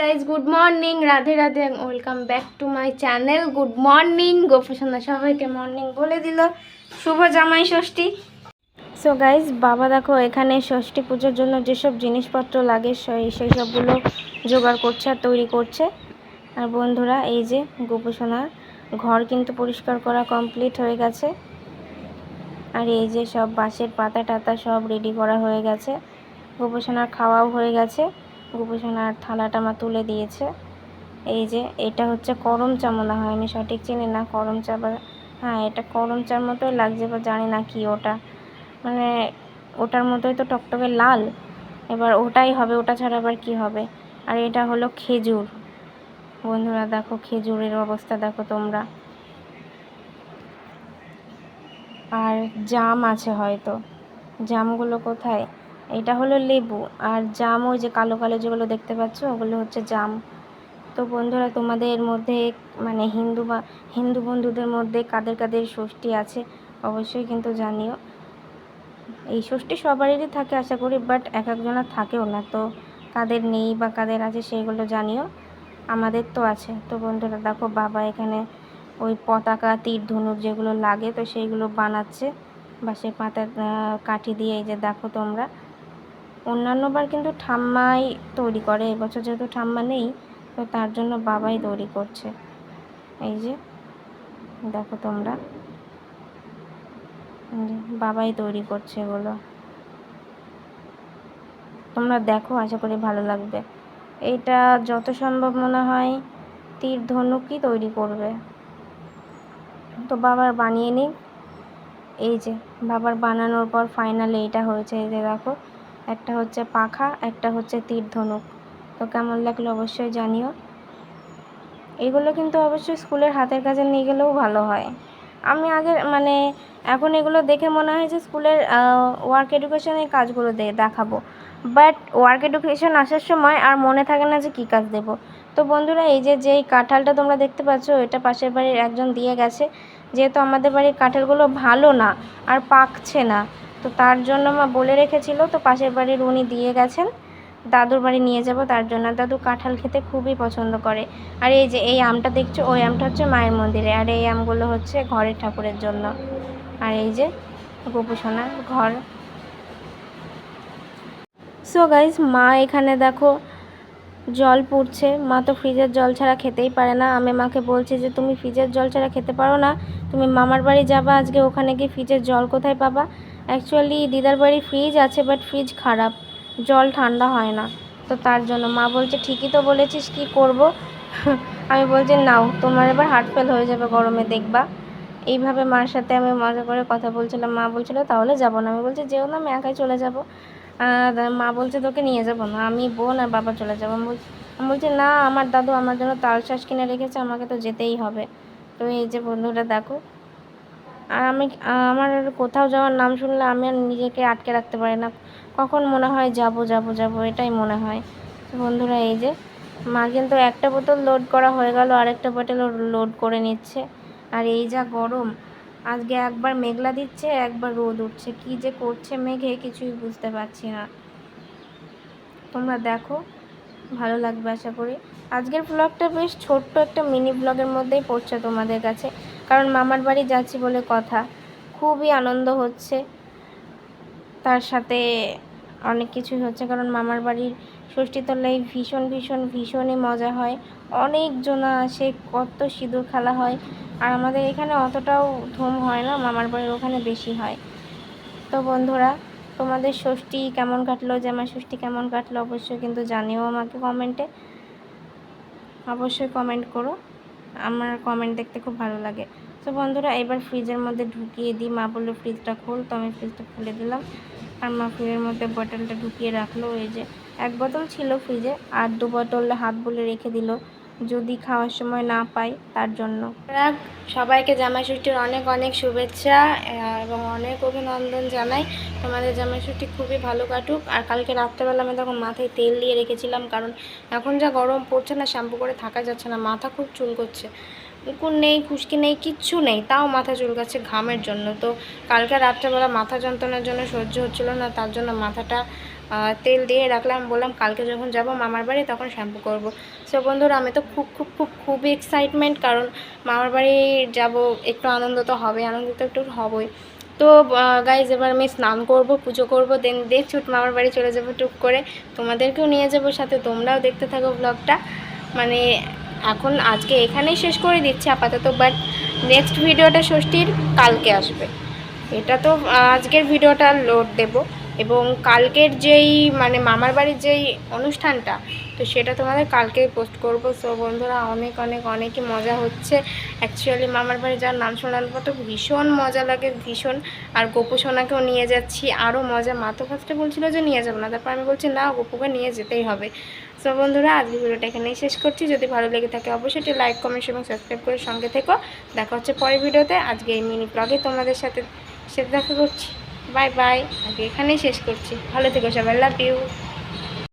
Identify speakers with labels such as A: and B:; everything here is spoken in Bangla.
A: Guys good morning Radhe Radhe welcome back to my channel good morning গোপসন্ধ্যা সবাইকে মর্নিং বলে দিল। শুভ জামাই ষষ্ঠী। সো গাইজ বাবা দেখো, এখানে ষষ্ঠী পুজোর জন্য যেসব জিনিসপত্র লাগে সেই সেই সবগুলো জোগাড় করছে আর তৈরি করছে। আর বন্ধুরা, এই যে গোপসোনার ঘর কিন্তু পরিষ্কার করা কমপ্লিট হয়ে গেছে। আর এই যে সব বাঁশের পাতা টাতা সব রেডি করা হয়ে গেছে। গোপসোনার খাওয়াও হয়ে গেছে। গোপসোনার থালাটা মা তুলে দিয়েছে। এই যে, এটা হচ্ছে করম চা মনে হয়, আমি সঠিক চিনি না, করম চা বা হ্যাঁ এটা করম চার মতোই লাগছে বা জানি না কি ওটা। মানে ওটার মতোই তো টকটকে লাল। এবার ওটাই হবে, ওটা ছাড়া আবার কি হবে? আর এটা হলো খেজুর। বন্ধুরা দেখো খেজুরের অবস্থা, দেখো তোমরা। আর জাম আছে হয়তো। জামগুলো কোথায়? এটা হলো লেবু আর জাম, ওই যে কালো কালো যেগুলো দেখতে পাচ্ছ, ওগুলো হচ্ছে জাম। তো বন্ধুরা, তোমাদের মধ্যে মানে হিন্দু বা, হিন্দু বন্ধুদের মধ্যে কাদের কাদের ষষ্ঠী আছে, অবশ্যই কিন্তু জানিও। এই ষষ্ঠী সবারই থাকে, আশা করি বাট এক একজনের থাকেও না। তো কাদের নেই বা কাদের আছে সেইগুলো জানিও। আমাদের তো আছে। তো বন্ধুরা, দেখো বাবা এখানে ওই পতাকা, তীর ধনুক যেগুলো লাগে, তো সেইগুলো বানাচ্ছে। বাঁশের পাতা কাঠি দিয়ে, এই যে দেখো তোমরা। অন্যান্যবার কিন্তু ঠাম্মাই তৈরি করে, এবছর যেহেতু ঠাম্মা নেই, তো তার জন্য বাবাই তৈরি করছে। এই যে, দেখো তোমরা। বাবাই তৈরি করছে এগুলো। তোমরা দেখো, আশা করি ভালো লাগবে। এইটা যত সম্ভব মনে হয় তীর ধনুকই তৈরি করবে। তো বাবার বানিয়ে নিই। এই যে, বাবার বানানোর পর ফাইনাল এইটা হয়েছে, এই যে দেখো। একটা হচ্ছে পাখা, একটা হচ্ছে তীর ধনুক। তো কেমন লাগল অবশ্যই জানিও। এগুলো কিন্তু অবশ্যই স্কুলের হাতের কাজে নিয়ে গেলেও ভালো হয়। আমি আগে মানে এখন এগুলো দেখে মনে হয় যে স্কুলের ওয়ার্ক এডুকেশনের কাজগুলো দেখাবো। বাট ওয়ার্ক এডুকেশন আসার সময় আর মনে থাকে না যে কী কাজ দেবো। তো বন্ধুরা, এই যে, যেই কাঁঠালটা তোমরা দেখতে পাচ্ছ, এটা পাশের বাড়ির একজন দিয়ে গেছে। যেহেতু আমাদের বাড়ির কাঁঠালগুলো ভালো না, আর পাকছে না। তো তার জন্য মা বলে রেখেছিল, তো পাশের বাড়ির উনি দিয়ে গেছেন। দাদুর বাড়ি নিয়ে যাব তার জন্য। দাদু কাঁঠাল খেতে খুবই পছন্দ করে। আর এই যে, এই আমটা দেখছ? ওই আমটা হচ্ছে মায়ের মন্দিরে। আর এই আমগুলো হচ্ছে ঘরের ঠাকুরের জন্য। আর এই যে গোপুসোনার ঘর। সো গাইজ মা এখানে দেখো, জল পুড়ছে। মা তো ফ্রিজের জল ছাড়া খেতেই পারে না। আমি মাকে বলছি যে, তুমি ফ্রিজের জল ছাড়া খেতে পারো না। তুমি মামার বাড়ি যাবা আজকে। ওখানে গিয়ে ফ্রিজের জল কোথায় পাবা? অ্যাকচুয়ালি দিদার বাড়ি ফ্রিজ আছে বাট ফ্রিজ খারাপ। জল ঠান্ডা হয় না। তো তার জন্য মা বলছে, ঠিকই তো বলেছিস, কি করব? আমি বলছি, নাও, তোমার এবার হার্ট ফেল হয়ে যাবে গরমে, দেখবা। এইভাবে মার সাথে আমি মজা করে কথা বলছিলাম। মা বলছিল, তাহলে যাব না। আমি বলছি, যেও না, আমি একাই চলে যাব। মা বলছে, তোকে নিয়ে যাব না, আমি বোন আর বাবা চলে যাব। আমি বলছি আমি বলছি, না, আমার দাদু আমার জন্য তাল শ্বাস কিনে রেখেছে, আমাকে তো যেতেই হবে। তো এই যে বন্ধুরা, দেখো আর আমি, আমার কোথাও যাওয়ার নাম শুনলে আমি আর নিজেকে আটকে রাখতে পারি না। কখন মনে হয় যাব যাব যাব, এটাই মনে হয়। বন্ধুরা, এই যে, মা কিন্তু একটা বোতল লোড করা হয়ে গেল, আরেকটা বোতল লোড করে নিচ্ছে। আর এই যা গরম, আজকে একবার মেঘলা দিচ্ছে, একবার রোদ উঠছে। কি যে করছে মেঘে কিছুই বুঝতে পারছি না। তোমরা দেখো, ভালো লাগবে আশা করি। আজকের ব্লগটা বেশ ছোট্ট একটা মিনি ব্লগের মধ্যেই পড়ছে তোমাদের কাছে। কারণ মামার বাড়ি যাচ্ছি বলে কথা। খুবই আনন্দ হচ্ছে। তার সাথে অনেক কিছুই হচ্ছে কারণ মামার বাড়ির ষষ্ঠী তলায় ভীষণ ভীষণ, ভীষণই মজা হয়। অনেকজনা আসে, কত সিঁদুর খেলা হয়। আর আমাদের এখানে অতটাও ধুম হয় না, মামার বাড়ির ওখানে বেশি হয়। তো বন্ধুরা, তোমাদের ষষ্ঠী কেমন কাটলো জামাই ষষ্ঠী কেমন কাটলো অবশ্যই কিন্তু জানিও আমাকে কমেন্টে। অবশ্যই কমেন্ট করো। আমার কমেন্ট দেখতে খুব ভালো লাগে। তো বন্ধুরা, এবার ফ্রিজের মধ্যে ঢুকিয়ে দিই। মা বলল ফ্রিজটা খুল। তো আমি ফ্রিজটা খুলে দিলাম। আর মা ফ্রিজের মধ্যে বটলটা ঢুকিয়ে রাখল। ওই যে এক বোতল ছিল ফ্রিজে আর দু বোতল হাত বলে রেখে দিল। যদি খাওয়ার সময় না পাই, তার জন্য। সবাইকে জামাই ষষ্ঠীর অনেক অনেক শুভেচ্ছা এবং অনেক অভিনন্দন জানাই। তোমাদের জামাই ষষ্ঠী খুবই ভালো কাটুক। আর কালকে রাত্রেবেলা আমি তখন মাথায় তেল দিয়ে রেখেছিলাম, কারণ এখন যা গরম পড়ছে না, শ্যাম্পু করে থাকা যাচ্ছে না, মাথা খুব চুল করছে উকুন নেই, খুশকি নেই, কিচ্ছু নেই, তাও মাথা চুলকাচ্ছে ঘামের জন্য। তো কালকে রাত্রেবেলা মাথা যন্ত্রণার জন্য সহ্য হচ্ছিল না, তার জন্য মাথাটা তেল দিয়ে রাখলাম, বললাম কালকে যখন যাব মামার বাড়ি তখন শ্যাম্পু করব। সো বন্ধুরা, আমি তো খুব খুব খুব, খুবই এক্সাইটমেন্ট কারণ মামার বাড়ি যাব, একটু আনন্দ তো হবে, আনন্দ তো একটু হবই। তো গাইজ এবার আমি স্নান করব, পুজো করব দেন দিয়ে ছুট মামার বাড়ি চলে যাব টুক করে। তোমাদেরকেও নিয়ে যাব সাথে, তোমরাও দেখতে থাকো ব্লগটা মানে এখন আজকে এখানেই শেষ করে দিচ্ছি আপাতত বাট নেক্সট ভিডিওটা ষষ্ঠীর কালকে আসবে। এটা তো আজকের ভিডিওটা লোড দেব। এবং কালকের যেই মানে মামার বাড়ির যেই অনুষ্ঠানটা, তো সেটা তোমাদের কালকে পোস্ট করব। সো বন্ধুরা, অনেক অনেক, অনেকই মজা হচ্ছে। অ্যাকচুয়ালি মামার বাড়ি যাওয়ার নাম শোনার পর তো ভীষণ মজা লাগে, ভীষণ। আর গোপু সোনাকেও নিয়ে যাচ্ছি আরও মজা। মা তো ফার্স্টে বলছিল যে নিয়ে যাব না, তারপর আমি বলছি, না, গোপুকে নিয়ে যেতেই হবে। সো বন্ধুরা আজকে ভিডিওটা এখানেই শেষ করছি। যদি ভালো লেগে থাকে, অবশ্যই একটি লাইক কমেন্ট এবং সাবস্ক্রাইব করে সঙ্গে থেকো। দেখা হচ্ছে পরের ভিডিওতে। আজকে এই মিনি ব্লগে তোমাদের সাথে সাথে দেখা করছি। Bye bye. আগে এখানেই শেষ করছি। ভালো থেকো সবাই লাভ ইউ